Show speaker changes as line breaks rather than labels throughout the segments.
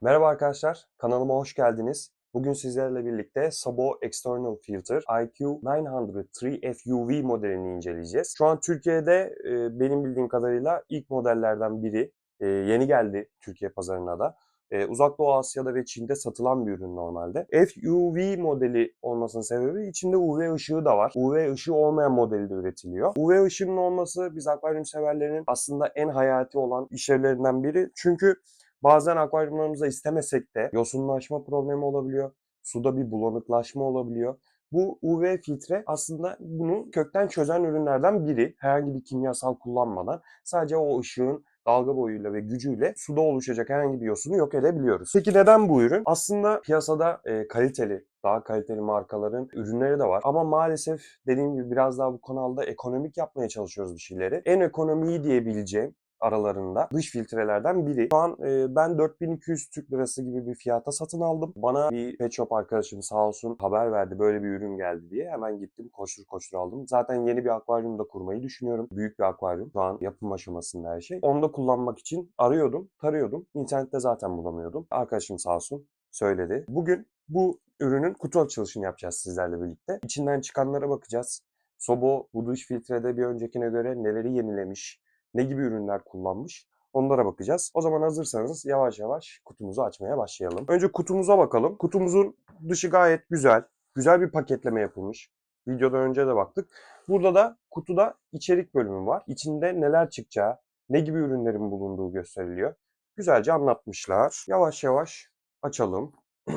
Merhaba arkadaşlar, kanalıma hoş geldiniz. Bugün sizlerle birlikte Sabo External Filter IQ903 FUV modelini inceleyeceğiz. Şu an Türkiye'de e, benim bildiğim kadarıyla ilk modellerden biri. E, yeni geldi Türkiye pazarına da. E, Uzak Doğu Asya'da ve Çin'de satılan bir ürün normalde. FUV modeli olmasının sebebi içinde UV ışığı da var. UV ışığı olmayan modeli de üretiliyor. UV ışığının olması biz akvaryum severlerin aslında en hayati olan işlevlerinden biri. Çünkü Bazen akvaryumlarımızda istemesek de yosunlaşma problemi olabiliyor. Suda bir bulanıklaşma olabiliyor. Bu UV filtre aslında bunu kökten çözen ürünlerden biri. Herhangi bir kimyasal kullanmadan sadece o ışığın dalga boyuyla ve gücüyle suda oluşacak herhangi bir yosunu yok edebiliyoruz. Peki neden bu ürün? Aslında piyasada e, kaliteli, daha kaliteli markaların ürünleri de var. Ama maalesef dediğim gibi biraz daha bu kanalda ekonomik yapmaya çalışıyoruz bir şeyleri. En ekonomiyi diyebileceğim aralarında dış filtrelerden biri. Şu an e, ben 4200 Türk Lirası gibi bir fiyata satın aldım. Bana bir pet shop arkadaşım sağ olsun haber verdi böyle bir ürün geldi diye. Hemen gittim koştur koştur aldım. Zaten yeni bir akvaryum da kurmayı düşünüyorum. Büyük bir akvaryum. Şu an yapım aşamasında her şey. Onu da kullanmak için arıyordum, tarıyordum. İnternette zaten bulamıyordum. Arkadaşım sağ olsun söyledi. Bugün bu ürünün kutu açılışını yapacağız sizlerle birlikte. İçinden çıkanlara bakacağız. Sobo bu dış filtrede bir öncekine göre neleri yenilemiş, ne gibi ürünler kullanmış onlara bakacağız. O zaman hazırsanız yavaş yavaş kutumuzu açmaya başlayalım. Önce kutumuza bakalım. Kutumuzun dışı gayet güzel. Güzel bir paketleme yapılmış. Videodan önce de baktık. Burada da kutuda içerik bölümü var. İçinde neler çıkacağı, ne gibi ürünlerin bulunduğu gösteriliyor. Güzelce anlatmışlar. Yavaş yavaş açalım.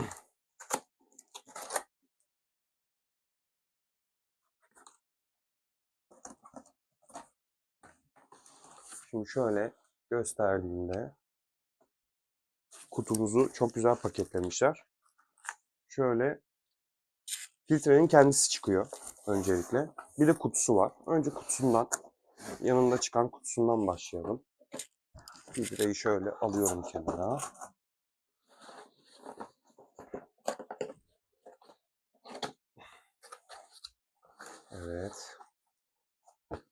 Şimdi şöyle gösterdiğimde kutumuzu çok güzel paketlemişler. Şöyle filtrenin kendisi çıkıyor öncelikle. Bir de kutusu var. Önce kutusundan, yanında çıkan kutusundan başlayalım. Filtreyi şöyle alıyorum kenara. Evet.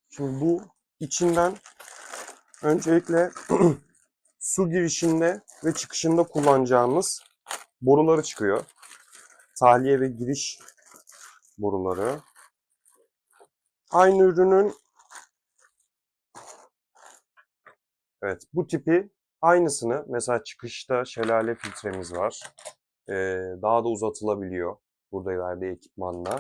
Şimdi bu içinden Öncelikle su girişinde ve çıkışında kullanacağımız boruları çıkıyor. Tahliye ve giriş boruları. Aynı ürünün Evet bu tipi aynısını mesela çıkışta şelale filtremiz var. Ee, daha da uzatılabiliyor burada verdiği ekipmanla.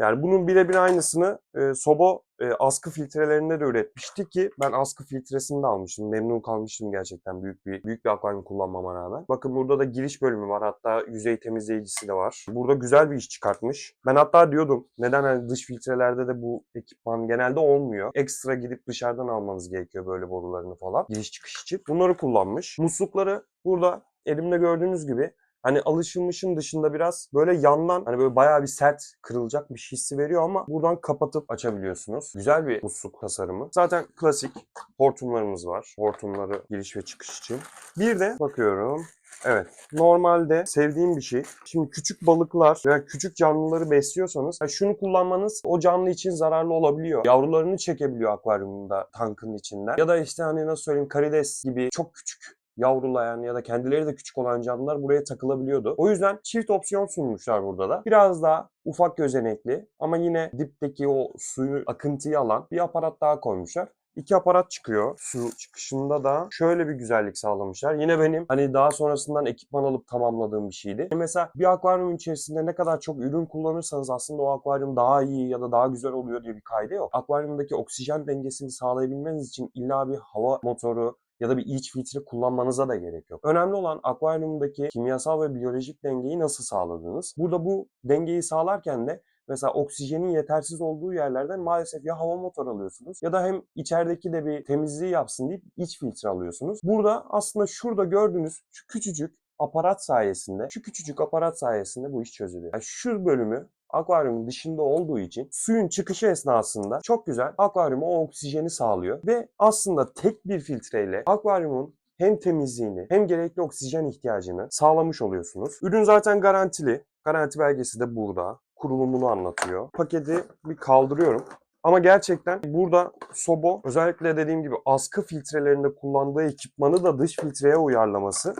Yani bunun birebir aynısını e, Sobo e, askı filtrelerinde de üretmişti ki ben askı filtresini de almıştım. Memnun kalmıştım gerçekten büyük bir büyük bir akvaryum kullanmama rağmen. Bakın burada da giriş bölümü var. Hatta yüzey temizleyicisi de var. Burada güzel bir iş çıkartmış. Ben hatta diyordum neden hani dış filtrelerde de bu ekipman genelde olmuyor. Ekstra gidip dışarıdan almanız gerekiyor böyle borularını falan. Giriş çıkış için. Bunları kullanmış. Muslukları burada elimde gördüğünüz gibi hani alışılmışın dışında biraz böyle yandan hani böyle bayağı bir sert kırılacak bir hissi veriyor ama buradan kapatıp açabiliyorsunuz. Güzel bir musluk tasarımı. Zaten klasik hortumlarımız var. Hortumları giriş ve çıkış için. Bir de bakıyorum Evet. Normalde sevdiğim bir şey. Şimdi küçük balıklar veya küçük canlıları besliyorsanız yani şunu kullanmanız o canlı için zararlı olabiliyor. Yavrularını çekebiliyor akvaryumunda tankın içinden. Ya da işte hani nasıl söyleyeyim karides gibi çok küçük yavrulayan ya da kendileri de küçük olan canlılar buraya takılabiliyordu. O yüzden çift opsiyon sunmuşlar burada da. Biraz daha ufak gözenekli ama yine dipteki o suyu akıntıyı alan bir aparat daha koymuşlar. İki aparat çıkıyor. Su çıkışında da şöyle bir güzellik sağlamışlar. Yine benim hani daha sonrasından ekipman alıp tamamladığım bir şeydi. Mesela bir akvaryum içerisinde ne kadar çok ürün kullanırsanız aslında o akvaryum daha iyi ya da daha güzel oluyor diye bir kaydı yok. Akvaryumdaki oksijen dengesini sağlayabilmeniz için illa bir hava motoru ya da bir iç filtre kullanmanıza da gerek yok. Önemli olan akvaryumdaki kimyasal ve biyolojik dengeyi nasıl sağladığınız. Burada bu dengeyi sağlarken de Mesela oksijenin yetersiz olduğu yerlerden maalesef ya hava motor alıyorsunuz ya da hem içerideki de bir temizliği yapsın deyip iç filtre alıyorsunuz. Burada aslında şurada gördüğünüz şu küçücük aparat sayesinde, şu küçücük aparat sayesinde bu iş çözülüyor. Yani şu bölümü akvaryumun dışında olduğu için suyun çıkışı esnasında çok güzel akvaryuma o oksijeni sağlıyor ve aslında tek bir filtreyle akvaryumun hem temizliğini hem gerekli oksijen ihtiyacını sağlamış oluyorsunuz. Ürün zaten garantili. Garanti belgesi de burada. Kurulumunu anlatıyor. Paketi bir kaldırıyorum. Ama gerçekten burada Sobo özellikle dediğim gibi askı filtrelerinde kullandığı ekipmanı da dış filtreye uyarlaması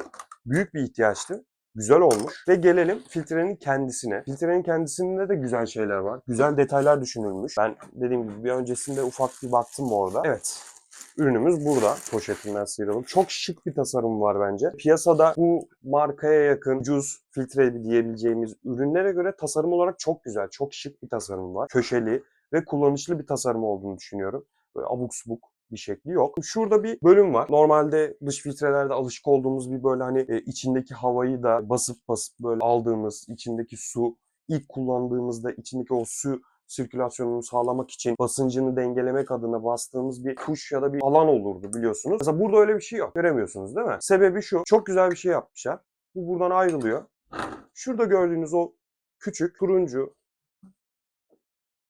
büyük bir ihtiyaçtı. Güzel olmuş. Ve gelelim filtrenin kendisine. Filtrenin kendisinde de güzel şeyler var. Güzel detaylar düşünülmüş. Ben dediğim gibi bir öncesinde ufak bir baktım orada. Evet. Ürünümüz burada. Poşetinden sıyralım. Çok şık bir tasarım var bence. Piyasada bu markaya yakın ucuz filtre diyebileceğimiz ürünlere göre tasarım olarak çok güzel. Çok şık bir tasarım var. Köşeli ve kullanışlı bir tasarım olduğunu düşünüyorum. Böyle abuk subuk bir şekli yok. Şurada bir bölüm var. Normalde dış filtrelerde alışık olduğumuz bir böyle hani e, içindeki havayı da basıp basıp böyle aldığımız, içindeki su ilk kullandığımızda içindeki o su sirkülasyonunu sağlamak için basıncını dengelemek adına bastığımız bir tuş ya da bir alan olurdu biliyorsunuz. Mesela burada öyle bir şey yok. Göremiyorsunuz değil mi? Sebebi şu. Çok güzel bir şey yapmışlar. Bu buradan ayrılıyor. Şurada gördüğünüz o küçük turuncu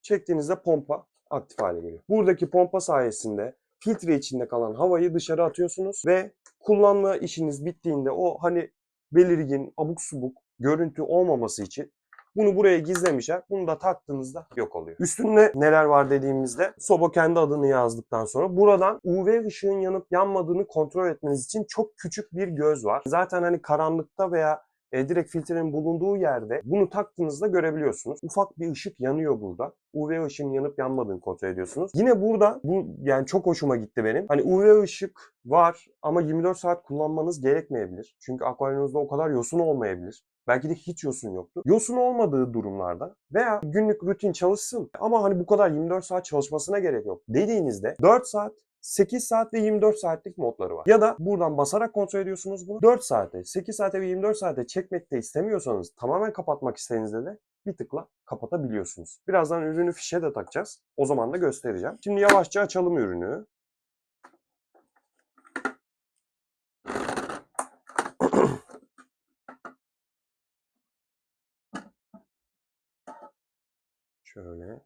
çektiğinizde pompa aktif hale geliyor. Buradaki pompa sayesinde filtre içinde kalan havayı dışarı atıyorsunuz ve kullanma işiniz bittiğinde o hani belirgin, abuk subuk görüntü olmaması için bunu buraya gizlemişler. Bunu da taktığınızda yok oluyor. Üstünde neler var dediğimizde soba kendi adını yazdıktan sonra buradan UV ışığın yanıp yanmadığını kontrol etmeniz için çok küçük bir göz var. Zaten hani karanlıkta veya e, direkt filtrenin bulunduğu yerde bunu taktığınızda görebiliyorsunuz. Ufak bir ışık yanıyor burada. UV ışığın yanıp yanmadığını kontrol ediyorsunuz. Yine burada bu yani çok hoşuma gitti benim. Hani UV ışık var ama 24 saat kullanmanız gerekmeyebilir. Çünkü akvaryumunuzda o kadar yosun olmayabilir. Belki de hiç yosun yoktu. Yosun olmadığı durumlarda veya günlük rutin çalışsın ama hani bu kadar 24 saat çalışmasına gerek yok dediğinizde 4 saat 8 saat ve 24 saatlik modları var. Ya da buradan basarak kontrol ediyorsunuz bunu. 4 saate, 8 saate ve 24 saate çekmek de istemiyorsanız tamamen kapatmak istediğinizde de bir tıkla kapatabiliyorsunuz. Birazdan ürünü fişe de takacağız. O zaman da göstereceğim. Şimdi yavaşça açalım ürünü. Şöyle.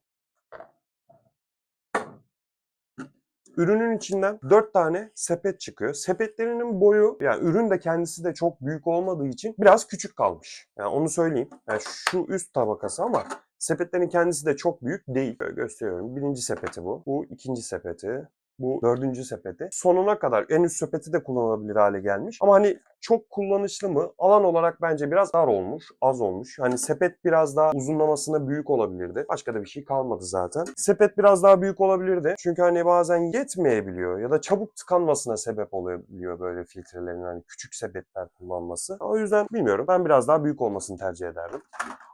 Ürünün içinden 4 tane sepet çıkıyor. Sepetlerinin boyu, yani ürün de kendisi de çok büyük olmadığı için biraz küçük kalmış. Yani onu söyleyeyim. Yani şu üst tabakası ama sepetlerin kendisi de çok büyük değil. Böyle gösteriyorum. Birinci sepeti bu. Bu ikinci sepeti. Bu dördüncü sepeti. Sonuna kadar en üst sepeti de kullanılabilir hale gelmiş. Ama hani çok kullanışlı mı? Alan olarak bence biraz dar olmuş, az olmuş. Hani sepet biraz daha uzunlamasına büyük olabilirdi. Başka da bir şey kalmadı zaten. Sepet biraz daha büyük olabilirdi. Çünkü hani bazen yetmeyebiliyor ya da çabuk tıkanmasına sebep olabiliyor böyle filtrelerin hani küçük sepetler kullanması. O yüzden bilmiyorum. Ben biraz daha büyük olmasını tercih ederdim.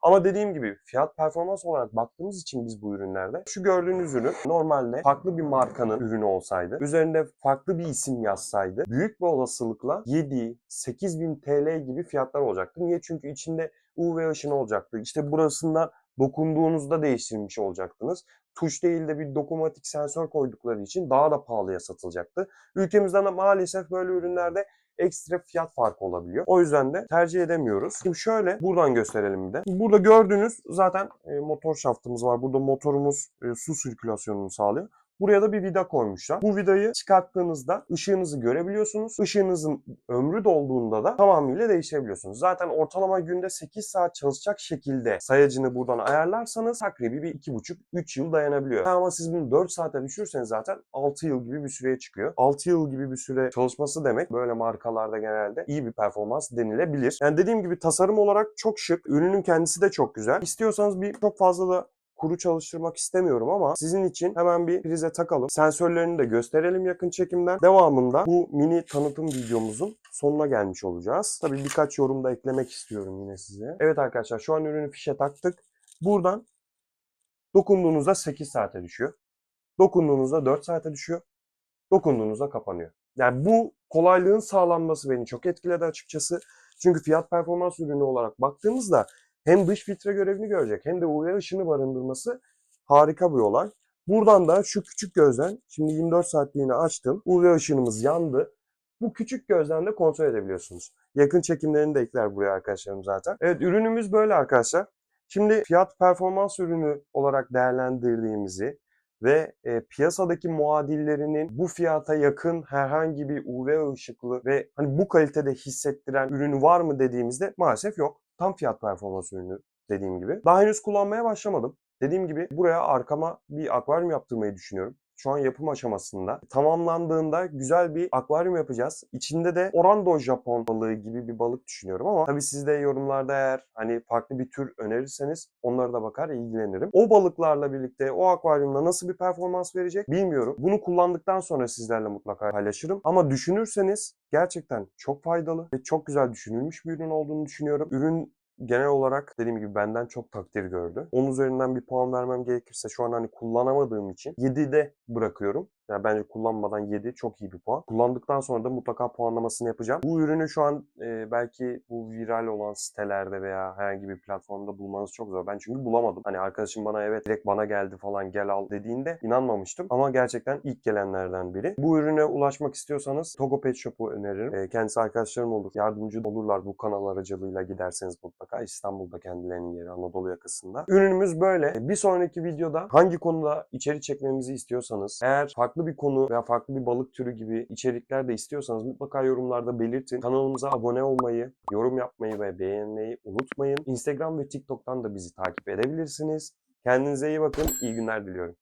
Ama dediğim gibi fiyat performans olarak baktığımız için biz bu ürünlerde şu gördüğünüz ürün normalde farklı bir markanın ürünü olsaydı, üzerinde farklı bir isim yazsaydı büyük bir olasılıkla 7, 8000 TL gibi fiyatlar olacaktı. Niye? Çünkü içinde UV ışını olacaktı. İşte burasında dokunduğunuzda değiştirmiş olacaktınız. Tuş değil de bir dokunmatik sensör koydukları için daha da pahalıya satılacaktı. Ülkemizden de maalesef böyle ürünlerde ekstra fiyat farkı olabiliyor. O yüzden de tercih edemiyoruz. Şimdi şöyle buradan gösterelim bir de. Burada gördüğünüz zaten e, motor şaftımız var. Burada motorumuz e, su sirkülasyonunu sağlıyor. Buraya da bir vida koymuşlar. Bu vidayı çıkarttığınızda ışığınızı görebiliyorsunuz. Işığınızın ömrü dolduğunda da tamamıyla değiştirebiliyorsunuz. Zaten ortalama günde 8 saat çalışacak şekilde sayacını buradan ayarlarsanız takribi bir 2,5-3 yıl dayanabiliyor. Ama siz bunu 4 saate düşürseniz zaten 6 yıl gibi bir süreye çıkıyor. 6 yıl gibi bir süre çalışması demek böyle markalarda genelde iyi bir performans denilebilir. Yani dediğim gibi tasarım olarak çok şık. Ürünün kendisi de çok güzel. İstiyorsanız bir çok fazla da kuru çalıştırmak istemiyorum ama sizin için hemen bir prize takalım. Sensörlerini de gösterelim yakın çekimden. Devamında bu mini tanıtım videomuzun sonuna gelmiş olacağız. Tabii birkaç yorum da eklemek istiyorum yine size. Evet arkadaşlar şu an ürünü fişe taktık. Buradan dokunduğunuzda 8 saate düşüyor. Dokunduğunuzda 4 saate düşüyor. Dokunduğunuzda kapanıyor. Yani bu kolaylığın sağlanması beni çok etkiledi açıkçası. Çünkü fiyat performans ürünü olarak baktığımızda hem dış filtre görevini görecek hem de UV ışını barındırması harika bir olay. Buradan da şu küçük gözden, şimdi 24 saatliğini açtım. UV ışınımız yandı. Bu küçük gözden de kontrol edebiliyorsunuz. Yakın çekimlerini de ekler buraya arkadaşlarım zaten. Evet ürünümüz böyle arkadaşlar. Şimdi fiyat performans ürünü olarak değerlendirdiğimizi ve e, piyasadaki muadillerinin bu fiyata yakın herhangi bir UV ışıklı ve hani bu kalitede hissettiren ürünü var mı dediğimizde maalesef yok. Tam fiyat performans ürünü dediğim gibi. Daha henüz kullanmaya başlamadım. Dediğim gibi buraya arkama bir akvaryum yaptırmayı düşünüyorum. Şu an yapım aşamasında. Tamamlandığında güzel bir akvaryum yapacağız. İçinde de orando Japon balığı gibi bir balık düşünüyorum ama tabii siz de yorumlarda eğer hani farklı bir tür önerirseniz onlara da bakar ilgilenirim. O balıklarla birlikte o akvaryumda nasıl bir performans verecek bilmiyorum. Bunu kullandıktan sonra sizlerle mutlaka paylaşırım. Ama düşünürseniz gerçekten çok faydalı ve çok güzel düşünülmüş bir ürün olduğunu düşünüyorum. Ürün genel olarak dediğim gibi benden çok takdir gördü. 10 üzerinden bir puan vermem gerekirse şu an hani kullanamadığım için 7'de bırakıyorum. Yani bence kullanmadan 7 çok iyi bir puan. Kullandıktan sonra da mutlaka puanlamasını yapacağım. Bu ürünü şu an e, belki bu viral olan sitelerde veya herhangi bir platformda bulmanız çok zor. Ben çünkü bulamadım. Hani arkadaşım bana evet direkt bana geldi falan gel al dediğinde inanmamıştım. Ama gerçekten ilk gelenlerden biri. Bu ürüne ulaşmak istiyorsanız Togo Pet Shop'u öneririm. E, kendisi arkadaşlarım olur. Yardımcı olurlar bu kanal aracılığıyla giderseniz mutlaka. İstanbul'da kendilerinin yeri Anadolu yakasında. Ürünümüz böyle. Bir sonraki videoda hangi konuda içerik çekmemizi istiyorsanız eğer farklı bir konu veya farklı bir balık türü gibi içerikler de istiyorsanız mutlaka yorumlarda belirtin. Kanalımıza abone olmayı, yorum yapmayı ve beğenmeyi unutmayın. Instagram ve TikTok'tan da bizi takip edebilirsiniz. Kendinize iyi bakın. İyi günler diliyorum.